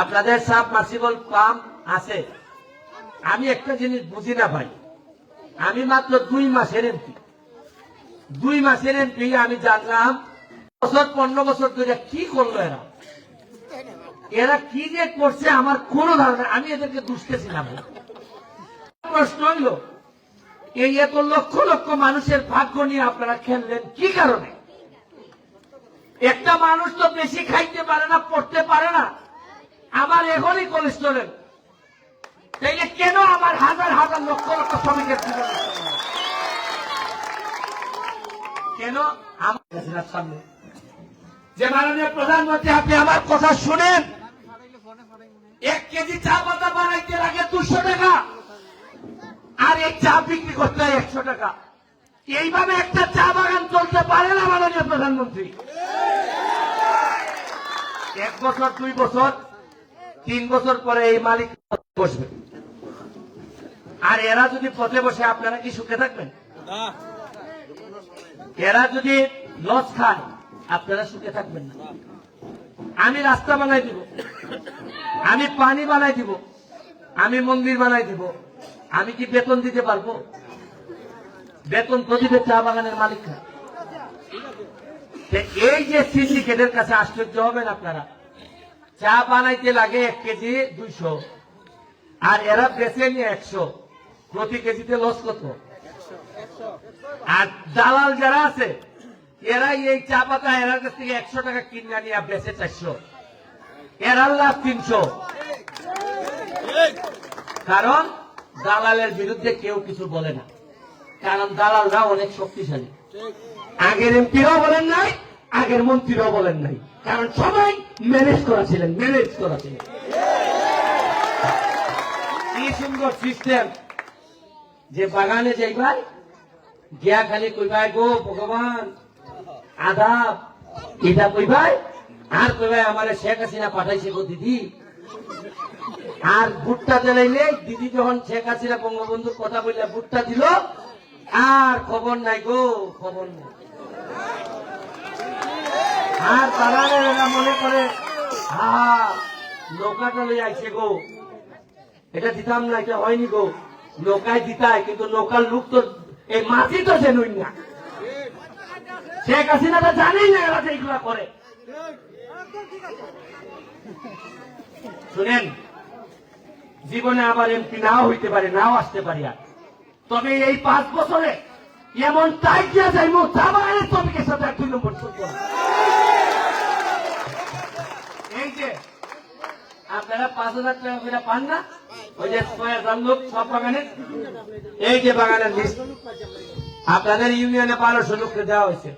আপনাদের sub মাসিবল pump আছে। আমি একটা জিনিস বুঝি না ভাই। আমি মাত্র দুই মাসের এমপি। দুই মাসের এমপি, আমি জানলাম, বছর পনেরো বছর ধরে কি করল এরা? এরা কি যে করছে আমার কোন ধারণা, আমি এদেরকে দুষতেছিলাম প্রশ্ন হইল, এই এত লক্ষ লক্ষ মানুষের ভাগ্য নিয়ে আপনারা খেললেন কি কারণে? একটা মানুষ তো বেশি খাইতে পারে না, পড়তে পারে না। আমার এখনই কোলেস্টোরেল তাইলে কেন আমার হাজার হাজার লক্ষ লক্ষ শ্রমিকের? কেন আমার সামনে যে মাননীয় প্রধানমন্ত্রী, আপনি আমার কথা শুনেন। এক কেজি চা পাতা বানাইতে লাগে দুশো টাকা। আর এই চা বিক্রি করতে হয় একশো টাকা। এইভাবে একটা চা বাগান চলতে পারে না মাননীয় প্রধানমন্ত্রী? এক বছর, দুই বছর, তিন বছর পরে এই মালিক বসবে। আর এরা যদি পথে বসে, আপনারা কি সুখে থাকবেন? এরা যদি লস খায়, আপনারা সুখে থাকবেন না। আমি রাস্তা বানাই দিব, আমি পানি বানাই দিব, আমি মন্দির বানাই দিব, আমি কি বেতন দিতে পারব? বেতন তো চা বাগানের মালিকরা। এই যে সিন্ডিকেটের কাছে আশ্চর্য হবেন আপনারা। চা বানাইতে লাগে এক কেজি দুইশো, আর এরা বেচে নিয়ে একশো। প্রতি কেজিতে লস কত? আর দালাল যারা আছে এরা এই চা পাতা এরার কাছ থেকে একশো টাকা কিনে নিয়ে বেচে চারশো। এরার লাভ তিনশো। কারণ দালালের বিরুদ্ধে কেউ কিছু বলে না। কারণ দালালরা অনেক শক্তিশালী। আগের এমপিরাও বলেন নাই আগের মন্ত্রীরাও বলেন নাই। কারণ সবাই ম্যানেজ করা ছিলেন ম্যানেজ করা ছিলেন। কি সুন্দর সিস্টেম যে বাগানে যাইবার গিয়া খালি কইবাই গো ভগবান আদাব। এটা কইবাই আর কইবাই আমার শেখ হাসিনা পাঠাইছে গো দিদি। আর ভুট্টা চালাইলে দিদি যখন শেখ হাসিনা বঙ্গবন্ধুর কথা বললে ভুট্টা দিল আর খবর নাই গো, খবর নাই। আর তারা মনে করে, হা, নৌকাটা লই আইছে গো। এটা দিতাম না, এটা হয়নি গো। নৌকায় দিতায় কিন্তু নৌকার লোক তো, এই মাছি তো সে নই না। শেখ হাসিনা তো জানেই না এরা এইগুলা করে। শুনেন, জীবনে আবার এমপি নাও হইতে পারে, নাও আসতে পারি আর। তবে এই পাঁচ বছরে এমন টাইট দিয়া যাইব চাবাগানের শ্রমিকের সাথে এক দুই নম্বর এই যে, আপনারা পাঁচ হাজার টাকা করে পান না? ওই যে লোক, সব বাগানের এই যে বাগানের লিস্ট আপনাদের ইউনিয়নে বারোশো লোককে দেওয়া হয়েছে।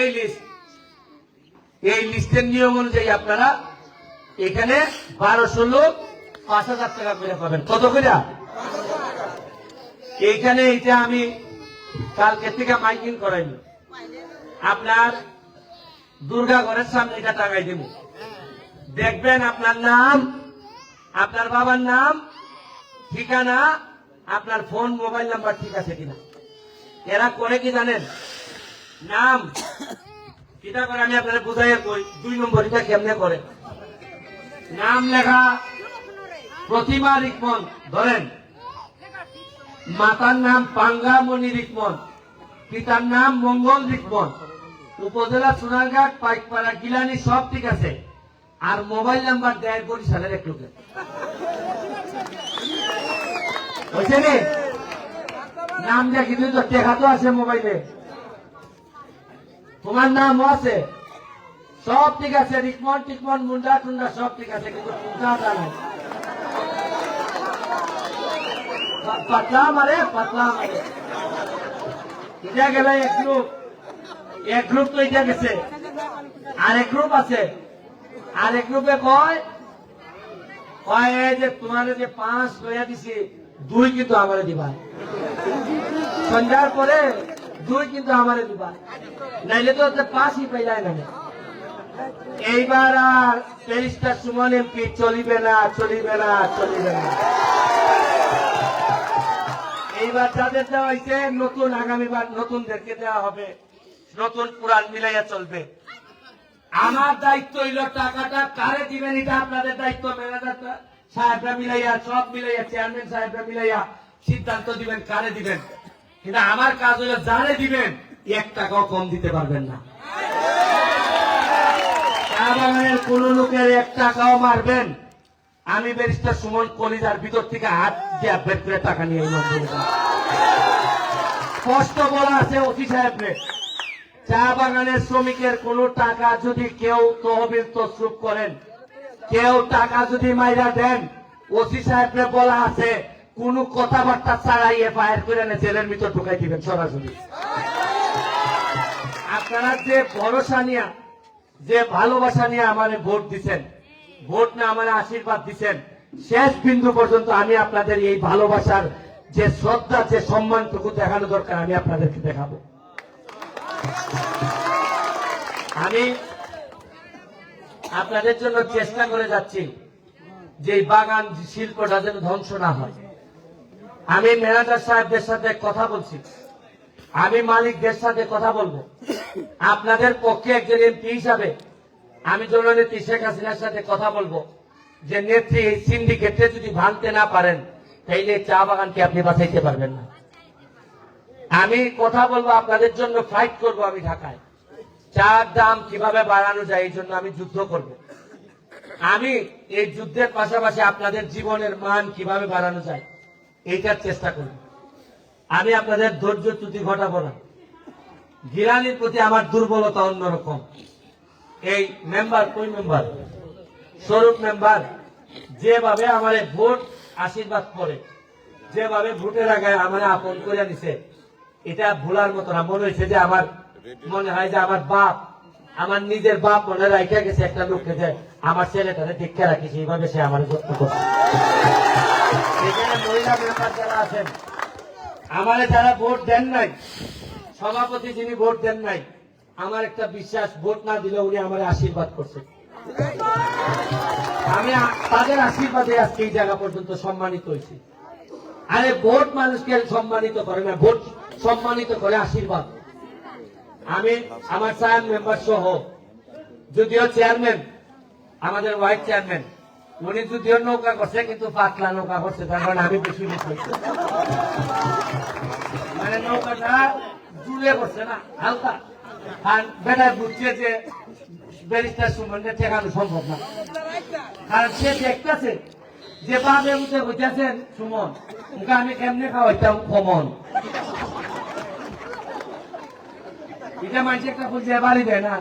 এই লিস্ট এই লিস্টের নিয়ম অনুযায়ী আপনারা এখানে বারোশো লোক পাঁচ হাজার টাকা করে পাবেন। কত করে এইখানে এটা আমি কালকে থেকে মাইকিং করাইনি। আপনার দুর্গা ঘরের সামনে এটা টাঙাই দেব। দেখবেন আপনার নাম, আপনার বাবার নাম, ঠিকানা, আপনার ফোন, মোবাইল নাম্বার ঠিক আছে কিনা। এরা করে কি জানেন? নাম। কিটা করে আমি আপনার বুঝাই কই, দুই নম্বর এটা কেমনে করে? নাম লেখা প্রতিমা রিকমন, ধরেন। মাতার নাম পাঙ্গামণি রিকমন, পিতার নাম মঙ্গল রিকমন। উপজেলা সোনারঘাট, পাইকপাড়া, গিলানি, সব ঠিক আছে। আর মোবাইল নাম্বার দেয় বরিশালের এক লোকের। নাম দেখি তুই তো টেকা তো আছে মোবাইলে। তোমার নামও আছে? সব ঠিক আছে, রিকমন, টিকমন, মুন্ডা, টুন্ডা, সব ঠিক আছে, কিন্তু পূজাটা নাই পাতলা মারে পাতলা মারে দুই কিন্তু আমারে দিবা। সন্ধ্যার পরে দুই কিন্তু আমারে দিবা। নাইলে তো পাঁচই পাইলাই না এইবার আর তেইশটা সুমন এমপি চলিবে না চলিবে না চলিবে না। এইবার যাদের দেওয়া হয়েছে নতুন আগামীবার নতুনদেরকে দেওয়া হবে। নতুন পুরান মিলাইয়া চলবে। আমার দায়িত্ব হইল টাকাটা কারে দিবেন, এটা আপনাদের দায়িত্ব। ম্যানেজার সাহেবরা মিলাইয়া, সব মিলাইয়া, চেয়ারম্যান সাহেবরা মিলাইয়া সিদ্ধান্ত দিবেন কারে দিবেন। কিন্তু আমার কাজ হইল যারে দিবেন, এক টাকাও কম দিতে পারবেন না। কোন লোকের এক টাকাও মারবেন। আমি ব্যারিস্টার সুমন কলিজার ভিতর থেকে হাত দিয়ে বের করে টাকা নিয়ে। স্পষ্ট বলা আছে অতি সাহেবরে চা বাগানের শ্রমিকের কোন টাকা যদি কেউ তহবিল তসরুপ করেন, কেউ টাকা যদি মাইরা দেন, ওসি সাহেবরে বলা আছে, কোন কথাবার্তা ছাড়াই এফআইআর করে এনে জেলের ভিতর ঢুকাই দিবেন সরাসরি। আপনারা যে ভরসা নিয়ে, যে ভালোবাসা নিয়ে আমারে ভোট দিচ্ছেন ভোট না আমার আশীর্বাদ দিচ্ছেন শেষ বিন্দু পর্যন্ত আমি আপনাদের এই ভালোবাসার যে শ্রদ্ধা, যে সম্মানটুকু দেখানো দরকার, আমি আপনাদেরকে দেখাবো। আমি আপনাদের জন্য চেষ্টা করে যাচ্ছি যে বাগান শিল্পটা যেন ধ্বংস না হয়। আমি ম্যানেজার সাহেবদের সাথে কথা বলছি। আমি মালিকদের সাথে কথা বলব। আপনাদের পক্ষে একজন এমপি হিসাবে আমি জননেত্রী শেখ হাসিনার সাথে কথা বলব। যে নেত্রী সিন্ডিকেটে যদি ভাঙতে না পারেন তাইলে চা বাগানকে আপনি বাঁচাইতে পারবেন না। আমি কথা বলব আপনাদের জন্য ফাইট করব আমি ঢাকায়। চার দাম কীভাবে বাড়ানো যায় এই জন্য আমি যুদ্ধ করব। আমি এই যুদ্ধের পাশাপাশি আপনাদের জীবনের মান কীভাবে বাড়ানো যায়, এইটার চেষ্টা করব। আমি আপনাদের ধৈর্য ত্রুটি ঘটাবো না। গিরানির প্রতি আমার দুর্বলতা অন্যরকম। এই মেম্বার কই মেম্বার স্বরূপ মেম্বার যেভাবে আমার ভোট আশীর্বাদ করে যেভাবে ভোটের আগে আমার আপন করে নিছে এটা ভোলার মতো না। মনে হয়েছে যে আমার, মনে হয় যে আমার বাপ, আমার নিজের বাপ মনে রাখা গেছে একটা লোককে যে আমার ছেলেটারে দীক্ষা রাখিছে এইভাবে সে আমার যত্ন করছে। যারা আছেন, আমারে যারা ভোট দেন নাই, সভাপতি যিনি ভোট দেন নাই, আমার একটা বিশ্বাস, ভোট না দিলে উনি আমার আশীর্বাদ করছে। আমি তাদের আশীর্বাদে আজকে এই জায়গা পর্যন্ত সম্মানিত হয়েছি। আরে ভোট মানুষকে সম্মানিত করে না, ভোট সম্মানিত করে আশীর্বাদ। আমি আমার সাহেব মেম্বার সহ, যদিও চেয়ারম্যান আমাদের ওয়াইস চেয়ারম্যান উনি যদিও নৌকা করছে, কিন্তু পাতলা নৌকা করছে, তার কারণে আমি বেশি মানে নৌকাটা জুড়ে করছে না, হালকা। আর বেটা বুঝছে যে ব্যারিস্টার সুমনকে ঠেকানো সম্ভব না। কারণ সে দেখতেছে উঠে সুমন ওকে আমি কেমনে খাওয়াইতাম কমন এটা একটা দেয় না।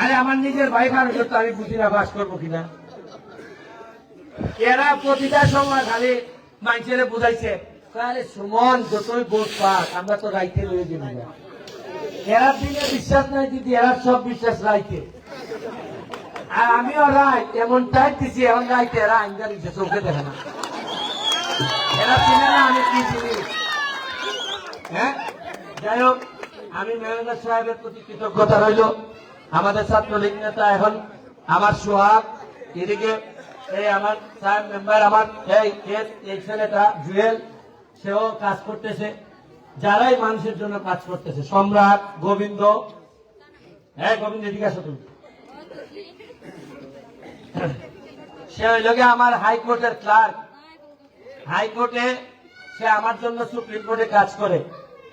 আরে আমার নিজের ভাই খাওয়ার তো আমি বুঝি না বাস করব কিনা? এরা প্রতিটা সময় খালি মানুষের বুঝাইছে, আরে সুমন, যতই বোধ পাক, আমরা তো রাইতে রয়ে যাবি এরা দিনে বিশ্বাস নাই দিদি এরা সব বিশ্বাস রাইতে। আর আমিও রাই, এমন এখন চোখে দেখে না। এরা চিনে না আমি কি হ্যাঁ? যাই আমি সাহেবের প্রতি কৃতজ্ঞতা রইল। আমাদের ছাত্রলীগ নেতা এখন আমার সোহাগ, এদিকে এই আমার সাহেব মেম্বার, আমার এই- এই ছেলেটা জুয়েল, সেও কাজ করতেছে। যারাই মানুষের জন্য কাজ করতেছে, সম্রাট গোবিন্দ। হ্যাঁ গোবিন্দ, এদিকে আসো তুমি। সে হইল আমার হাইকোর্টের ক্লার্ক হাইকোর্টে সে আমার জন্য সুপ্রিম কোর্টে কাজ করে।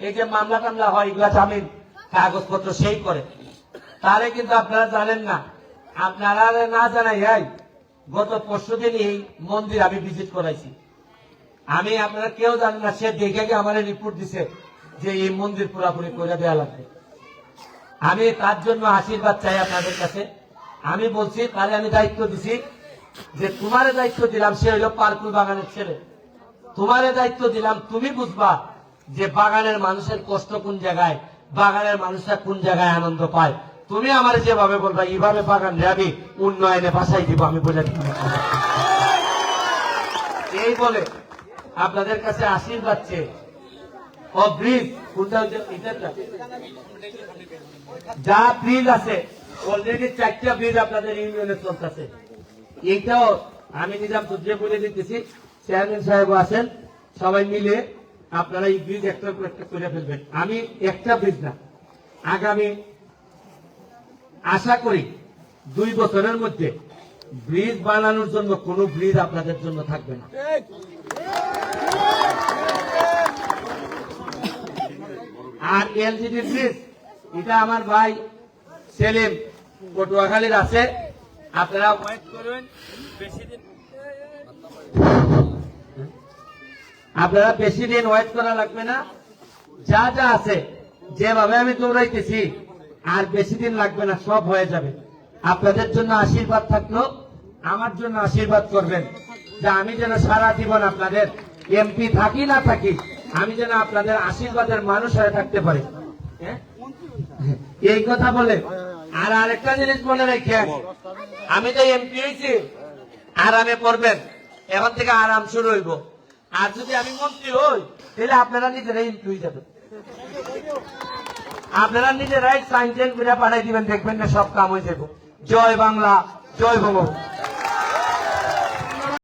এই যে মামলা টামলা হয়, এগুলা জামিন কাগজপত্র সেই করে। তারে কিন্তু আপনারা জানেন না। আপনারা না জানাই, এই গত পরশু দিন এই মন্দির আমি ভিজিট করাইছি। আমি আপনারা কেউ জানেন না, সে দেখে গিয়ে আমার রিপোর্ট দিছে যে এই মন্দির পুরাপুরি করে দেওয়া লাগবে। আমি তার জন্য আশীর্বাদ চাই আপনাদের কাছে। আমি বলছি, তাহলে আমি দায়িত্ব দিছি যে তোমারে দায়িত্ব দিলাম, সে হইল পার্কুল বাগানের ছেলে। তোমারে দায়িত্ব দিলাম, তুমি বুঝবা যে বাগানের মানুষের কষ্ট কোন জায়গায়, বাগানের মানুষরা কোন জায়গায় আনন্দ পায়। তুমি আমার যেভাবে বলবা, এইভাবে বাগান আমি উন্নয়নে বাসাই দিব, আমি বলে এই বলে আপনাদের কাছে আশীর্বাদ চেয়ে ব্রিজ যা ব্রিজ আছে অলরেডি চারটা ব্রিজ আপনাদের ইউনিয়নে চলতেছে। এইটাও আমি নিজাম তুদ্রে বলে দিতেছি চেয়ারম্যান সাহেব আছেন, সবাই মিলে আপনারা এই ব্রিজ একটা একটা করে ফেলবেন। আমি একটা ব্রিজ না, আগামী আশা করি দুই বছরের মধ্যে ব্রিজ বানানোর জন্য কোনো ব্রিজ আপনাদের জন্য থাকবে না। আর এলজিডি ব্রিজ এটা আমার ভাই সেলিম পটুয়াখালীর আছে। আপনারা ওয়েট করুন বেশি দিন আপনারা বেশি দিন ওয়েট করা লাগবে না। যা যা আছে, যেভাবে আমি দৌড়াইতেছি, আর বেশি দিন লাগবে না, সব হয়ে যাবে। আপনাদের জন্য আশীর্বাদ থাকল, আমার জন্য আশীর্বাদ করবেন। যে আমি যেন সারা জীবন আপনাদের এমপি থাকি না থাকি, আমি যেন আপনাদের আশীর্বাদের মানুষ হয়ে থাকতে পারি। হ্যাঁ? এই কথা বলে আর আরেকটা জিনিস মনে রেখেন আমি তো এমপি হয়েছি, আরামে পড়বেন। এখন থেকে আরাম শুরু হইব। আর যদি আমি মন্ত্রী হই, তাহলে আপনারা নিজেরাই এমপি হয়ে যাবেন। আপনারা নিজেরাই সাইন করে পাঠাই দিবেন, দেখবেন না সব কাম হয়ে যাব জয় বাংলা, জয় বঙ্গবন্ধু।